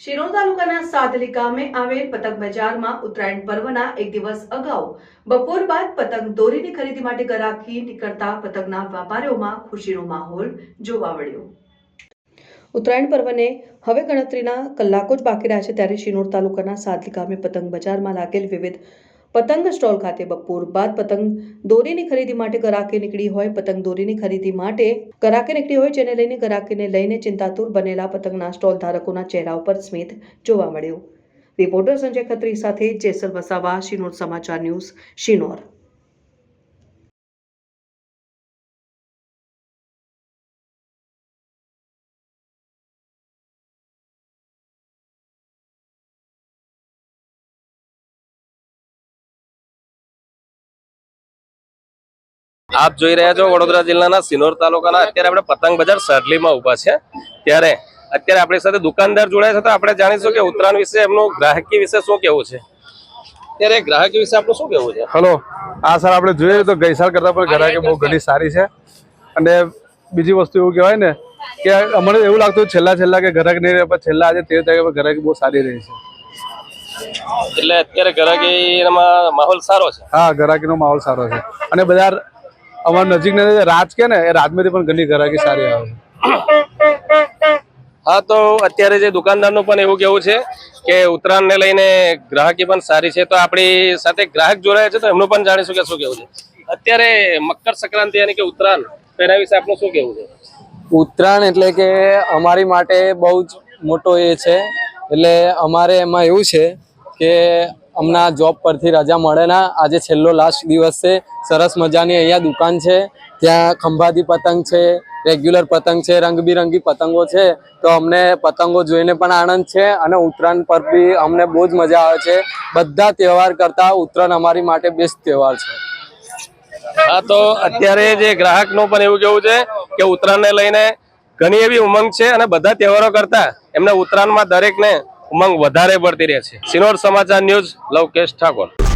શિરોલ તાલુકાના સાદલી ગામે આવેલ પતંગ બજારમાં ઉત્તરાયણ પર્વના એક દિવસ અગાઉ બપોર બાદ પતંગ દોરીની ખરીદી માટે ગરાકી નીકળતા પતંગના વેપારીઓમાં ખુશીનો માહોલ જોવા મળ્યો. ઉત્તરાયણ પર્વને હવે ગણતરીના કલાકો જ બાકી રહ્યા છે ત્યારે શિનોર તાલુકાના સાદલી ગામે પતંગ બજારમાં લાગેલ વિવિધ પતંગ સ્ટોલ ખાતે બપોર બાદ પતંગ દોરીની ખરીદી માટે ગરાકે નીકળી હોય. પતંગ દોરીની ખરીદી માટે ગરાકે નીકળી હોય જેને લઈને ગરાકીને લઈને ચિંતાતુર બનેલા પતંગના સ્ટોલ ધારકોના ચહેરા ઉપર સ્મિત જોવા મળ્યું. રિપોર્ટર સંજય ખત્રી સાથે જેસલ વસાવા, શિનોર સમાચાર ન્યૂઝ, શિનોર. આપ જોઈ રહ્યા છો વડોદરા જિલ્લાના સિનોર તાલુકાના. અત્યારે આપણે પતંગ બજાર સરલીમાં ઊભા છે. ત્યારે અત્યારે આપણી સાથે દુકાનદાર જોડાયા છે તો આપણે જાણીશું કે ઉત્તરાયણ વિશે એમનું ગ્રાહકી વિશે શું કેવું છે? ત્યારે ગ્રાહકી વિશે આપણું શું કેવું છે? હલો. હા સર આપણે જોઈએ તો ગઈસાલ કરતા પણ ગ્રાહકી બહુ ઘણી સારી છે. અને બીજી વસ્તુ એવું કહેવાય ને કે અમને એવું લાગતું છેલ્લા છેલ્લા કે ગ્રાહક નહીં રહે પણ છેલ્લા આજે તેર તારીખે ગ્રાહકી બહુ સારી રહી છે. એટલે અત્યારે ગ્રાહકીમાં માહોલ સારો છે? હા ગ્રાહકીનો માહોલ સારો છે. અને બધા અમારા નજીકના રાજ કે ને એ રાજમાંથી પણ ઘણી ગ્રાહકી સારી આવે. છે હા તો અત્યારે જે દુકાનદારનું પણ એવું કેવું છે કે ઉત્તરાયણને લઈને ગ્રાહકી પણ સારી છે. તો આપણી સાથે ગ્રાહક જોડાયા છે તો એમનું પણ જાણીશું કે શું કેવું છે. અત્યારે મકર સંક્રાંતિ યાની કે ઉત્તરાયણ તો એના વિશે આપનું શું કેવું છે? ઉત્તરાયણ એટલે કે અમારી માટે બહુ જ મોટો એ છે. એટલે અમારે એમાં એવું છે કે હમણાં જોબ પરથી રજા મળે ના આજે છેલ્લો લાસ્ટ દિવસ છે. સરસ મજાની અહીંયા દુકાન છે. ત્યાં ખંભાતી પતંગ છે રેગ્યુલર પતંગ છે, રંગબેરંગી પતંગો છે. તો અમને પતંગો જોઈને પણ આનંદ છે અને ઉત્તરાયણ પર બી અમને બહુ જ મજા આવે છે. બધા તહેવાર કરતાં ઉત્તરાયણ અમારી માટે બેસ્ટ તહેવાર છે. હા, તો અત્યારે જે ગ્રાહકનું પણ એવું કેવું છે કે ઉત્તરાયણને લઈને ઘણી એવી ઉમંગ છે અને બધા તહેવારો કરતા એમને ઉત્તરાયણમાં દરેકને ઉમંગ વધારે પડતી રહે છે સિનોર સમાચાર ન્યૂઝ લવકેશ ઠાકોર.